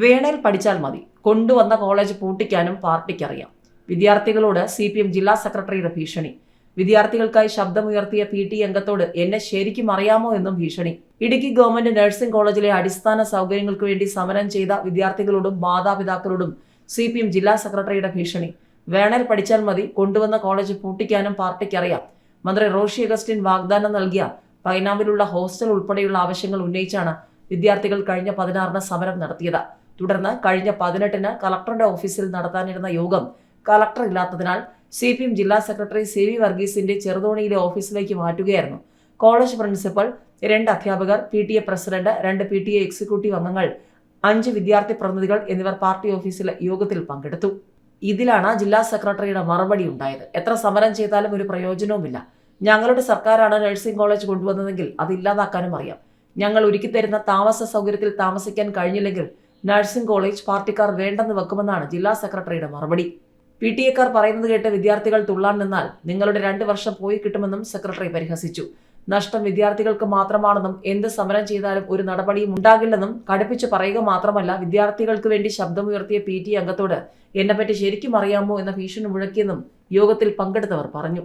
വേണേൽ പഠിച്ചാൽ മതി. കൊണ്ടുവന്ന കോളേജ് പൂട്ടിക്കാനും പാർട്ടിക്കറിയാം വിദ്യാർത്ഥികളോട് സി പി എം ജില്ലാ സെക്രട്ടറിയുടെ ഭീഷണി. വിദ്യാർത്ഥികൾക്കായി ശബ്ദമുയർത്തിയ പി ടി അംഗത്തോട് എന്നെ ശരിക്കും അറിയാമോ എന്നും ഭീഷണി. ഇടുക്കി ഗവൺമെന്റ് നഴ്സിംഗ് കോളേജിലെ അടിസ്ഥാന സൗകര്യങ്ങൾക്ക് വേണ്ടി സമരം ചെയ്ത വിദ്യാർത്ഥികളോടും മാതാപിതാക്കളോടും സി പി എം ജില്ലാ സെക്രട്ടറിയുടെ ഭീഷണി. വേണേൽ പഠിച്ചാൽ മതി കൊണ്ടുവന്ന കോളേജ് പൂട്ടിക്കാനും പാർട്ടിക്കറിയാം മന്ത്രി റോഷി അഗസ്റ്റിൻ വാഗ്ദാനം നൽകിയ പൈനാമിലുള്ള ഹോസ്റ്റൽ ഉൾപ്പെടെയുള്ള ആവശ്യങ്ങൾ ഉന്നയിച്ചാണ് വിദ്യാർത്ഥികൾ കഴിഞ്ഞ പതിനാറിന് സമരം നടത്തിയത്. തുടർന്ന് കഴിഞ്ഞ പതിനെട്ടിന് കളക്ടറുടെ ഓഫീസിൽ നടത്താനിരുന്ന യോഗം കളക്ടർ ഇല്ലാത്തതിനാൽ സി പി എം ജില്ലാ സെക്രട്ടറി സി വി വർഗീസിന്റെ ചെറുതോണിയിലെ ഓഫീസിലേക്ക് മാറ്റുകയായിരുന്നു. കോളേജ് പ്രിൻസിപ്പൽ രണ്ട് അധ്യാപകർ പി ടി എ പ്രസിഡന്റ് രണ്ട് പി ടി എ എക്സിക്യൂട്ടീവ് അംഗങ്ങൾ അഞ്ച് വിദ്യാർത്ഥി പ്രതിനിധികൾ എന്നിവർ പാർട്ടി ഓഫീസിലെ യോഗത്തിൽ പങ്കെടുത്തു. ഇതിലാണ് ജില്ലാ സെക്രട്ടറിയുടെ മറുപടി ഉണ്ടായത്. എത്ര സമരം ചെയ്താലും ഒരു പ്രയോജനവുമില്ല. ഞങ്ങളുടെ സർക്കാരാണ് നഴ്സിംഗ് കോളേജ് കൊണ്ടുവന്നതെങ്കിൽ അത് ഇല്ലാതാക്കാനും അറിയാം. ഞങ്ങൾ ഒരുക്കിത്തരുന്ന താമസ സൗകര്യത്തിൽ താമസിക്കാൻ കഴിഞ്ഞില്ലെങ്കിൽ നഴ്സിംഗ് കോളേജ് പാർട്ടിക്കാർ വേണ്ടെന്ന് വെക്കുമെന്നാണ് ജില്ലാ സെക്രട്ടറിയുടെ മറുപടി. പി ടി എക്കാർ പറയുന്നത് കേട്ട് വിദ്യാർത്ഥികൾ തുള്ളാൻ നിന്നാൽ നിങ്ങളുടെ രണ്ട് വർഷം പോയി കിട്ടുമെന്നും സെക്രട്ടറി പരിഹസിച്ചു. നഷ്ടം വിദ്യാർത്ഥികൾക്ക് മാത്രമാണെന്നും എന്ത് സമരം ചെയ്താലും ഒരു നടപടിയും ഉണ്ടാകില്ലെന്നും കടുപ്പിച്ച് പറയുക മാത്രമല്ല വിദ്യാർത്ഥികൾക്ക് വേണ്ടി ശബ്ദമുയർത്തിയ പി ടി അംഗത്തോട് എന്നെപ്പറ്റി ശരിക്കും അറിയാമോ? എന്ന ഭീഷണി മുഴക്കിയെന്നും യോഗത്തിൽ പങ്കെടുത്തവർ പറഞ്ഞു.